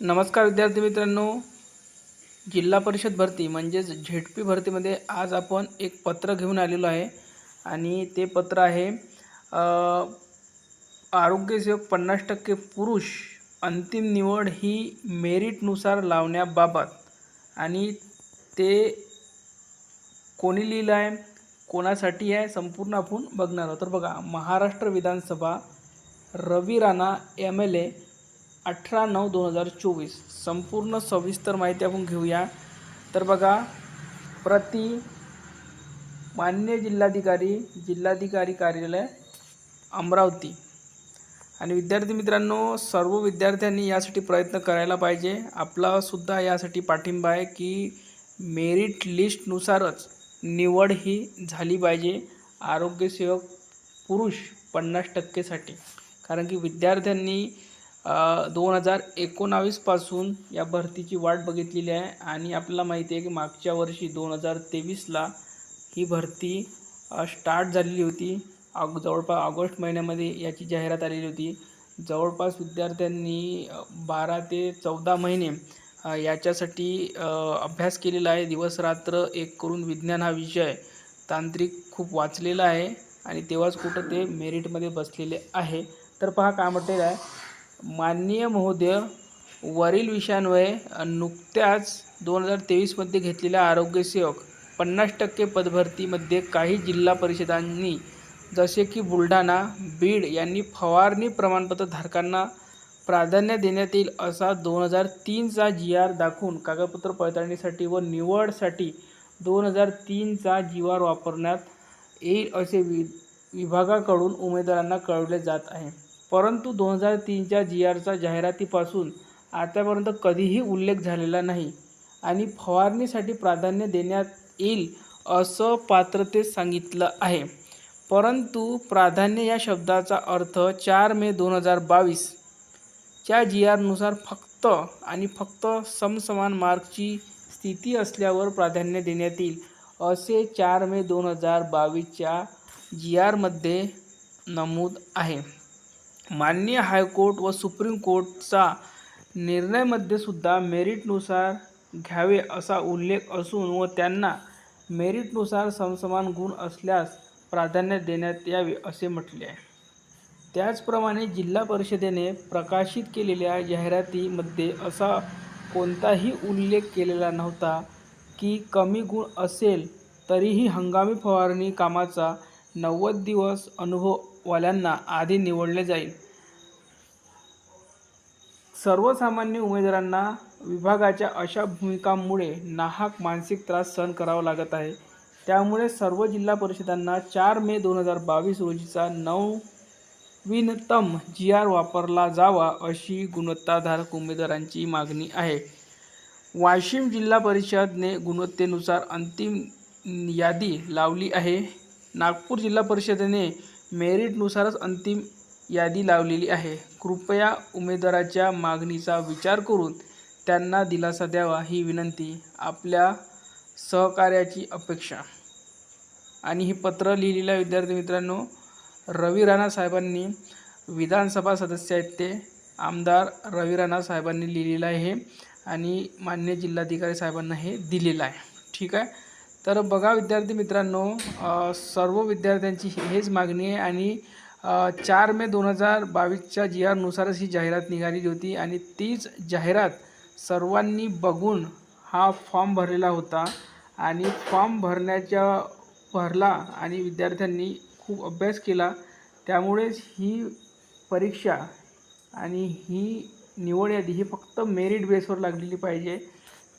नमस्कार विद्यार्थी मित्रांनो. जिल्हा परिषद भरती म्हणजेच झेड पी भरतीमध्ये आज आपण एक पत्र घेऊन आलेलो आहे आणि ते पत्र आहे आरोग्यसेवक पन्नास टक्के पुरुष अंतिम निवड ही मेरिटनुसार लावण्याबाबत. आणि ते कोणी लिहिलं आहे कोणासाठी आहे संपूर्ण आपण बघणार आहोत. तर बघा Maharashtra Vidhan Sabha Ravi Rana M L A अठरा नऊ दोन हजार चोवीस. संपूर्ण सविस्तर माहिती आपण घेऊया. तर बघा प्रति मान्य जिल्हाधिकारी जिल्हाधिकारी कार्यालय अमरावती. आणि विद्यार्थी मित्रांनो सर्व विद्यार्थ्यांनी यासाठी प्रयत्न करायला पाहिजे. आपलासुद्धा यासाठी पाठिंबा आहे की मेरिट लिस्टनुसारच निवड ही झाली पाहिजे. आरोग्यसेवक पुरुष पन्नास टक्केसाठी. कारण की विद्यार्थ्यांनी दोन हजार एकोणावीसपासून या भरतीची वाट बघितलेली आहे आणि आपल्याला माहिती आहे की मागच्या वर्षी दोन हजार तेवीसला ही भरती स्टार्ट झालेली होती. ऑग जवळपास ऑगस्ट महिन्यामध्ये याची जाहिरात आलेली होती. जवळपास विद्यार्थ्यांनी बारा ते चौदा महिने याच्यासाठी अभ्यास केलेला आहे. दिवसरात्र एक करून विज्ञान हा विषय तांत्रिक खूप वाचलेला आहे आणि तेव्हाच कुठं ते मेरिटमध्ये बसलेले आहे. तर पहा काय म्हटलेलं आहे. माननीय महोदय वरील विषयांवये नुकत्याच दोन हजार तेवीसमध्ये घेतलेल्या आरोग्यसेवक पन्नास टक्के पदभरतीमध्ये काही जिल्हा परिषदांनी जसे की बुलढाणा बीड यांनी फवारणी प्रमाणपत्र धारकांना प्राधान्य देण्यात येईल असा दोन हजार तीनचा जी आर दाखवून कागदपत्र पडताळणीसाठी व निवडसाठी दोन हजार तीनचा जी आर वापरण्यात येईल असे वि विभागाकडून उमेदवारांना कळवले जात आहे. परंतु दोन हजार तीनच्या जी आरचा जाहिरातीपासून आतापर्यंत कधीही उल्लेख झालेला नाही आणि फवारणीसाठी प्राधान्य देण्यात येईल असं पात्रतेत सांगितलं आहे. परंतु प्राधान्य या शब्दाचा अर्थ चार मे दोन हजार बावीसच्या जी आरनुसार फक्त आणि फक्त समसमान मार्कची स्थिती असल्यावर प्राधान्य देण्यात येईल असे चार मे दोन हजार बावीसच्या जी आरमध्ये नमूद आहे. माननीय हायकोर्ट व सुप्रीम कोर्टचा निर्णयमध्ये सुद्धा मेरिटनुसार घ्यावे असा उल्लेख असून व त्यांना मेरिटनुसार समसमान गुण असल्यास प्राधान्य देण्यात यावे असे म्हटले आहे. त्याचप्रमाणे जिल्हा परिषदेने प्रकाशित केलेल्या जाहिरातीमध्ये असा कोणताही उल्लेख केलेला नव्हता की कमी गुण असेल तरीही हंगामी फवारणी कामाचा नव्वद दिवस अनुभववाल्यांना आधी निवडले जाईल. सर्वसामान्य उमेदवारांना विभागाच्या अशा भूमिकांमुळे नाहक मानसिक त्रास सहन करावा लागत आहे. त्यामुळे सर्व जिल्हा परिषदांना चार मे दोन हजार बावीस रोजीचा नववीनतम जी आर वापरला जावा अशी गुणवत्ताधारक उमेदवारांची मागणी आहे. वाशिम जिल्हा परिषदने गुणवत्तेनुसार अंतिम यादी लावली आहे. नागपूर जिल्हा परिषदेने मेरिटनुसारच अंतिम यादी लावलेली आहे. कृपया उमेदवाराच्या मागणीचा विचार करून त्यांना दिलासा द्यावा ही विनंती. आपल्या सहकार्याची अपेक्षा. आणि हे पत्र लिहिलेलं आहे विद्यार्थी मित्रांनो रवी राणा साहेबांनी विधानसभा सदस्य आहेत ते. आमदार रवी राणा साहेबांनी लिहिलेलं आहे हे आणि मान्य जिल्हाधिकारी साहेबांना हे दिलेलं आहे. ठीक आहे? तर बघा विद्यार्थी मित्रांनो सर्व विद्यार्थ्यांची हेच मागणी आहे आणि चार मे दोन हजार बावीसच्या जी आरनुसारच ही जाहिरात निघालेली होती आणि तीच जाहिरात सर्वांनी बघून हा फॉर्म भरलेला होता आणि फॉर्म भरण्याच्या भरला आणि विद्यार्थ्यांनी खूप अभ्यास केला. त्यामुळेच ही परीक्षा आणि ही निवड यादी ही फक्त मेरिट बेसवर लागलेली पाहिजे.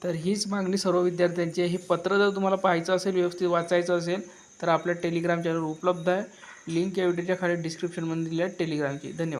तर हीच मागणी सर्व विद्यार्थ्यांची आहे. हे पत्र जर तुम्हाला पाहायचं असेल व्यवस्थित वाचायचं असेल तर आपल्या टेलिग्राम चॅनल उपलब्ध आहे. लिंक या व्हिडिओच्या खाली डिस्क्रिप्शनमध्ये दिली आहे टेलिग्रामची. धन्यवाद.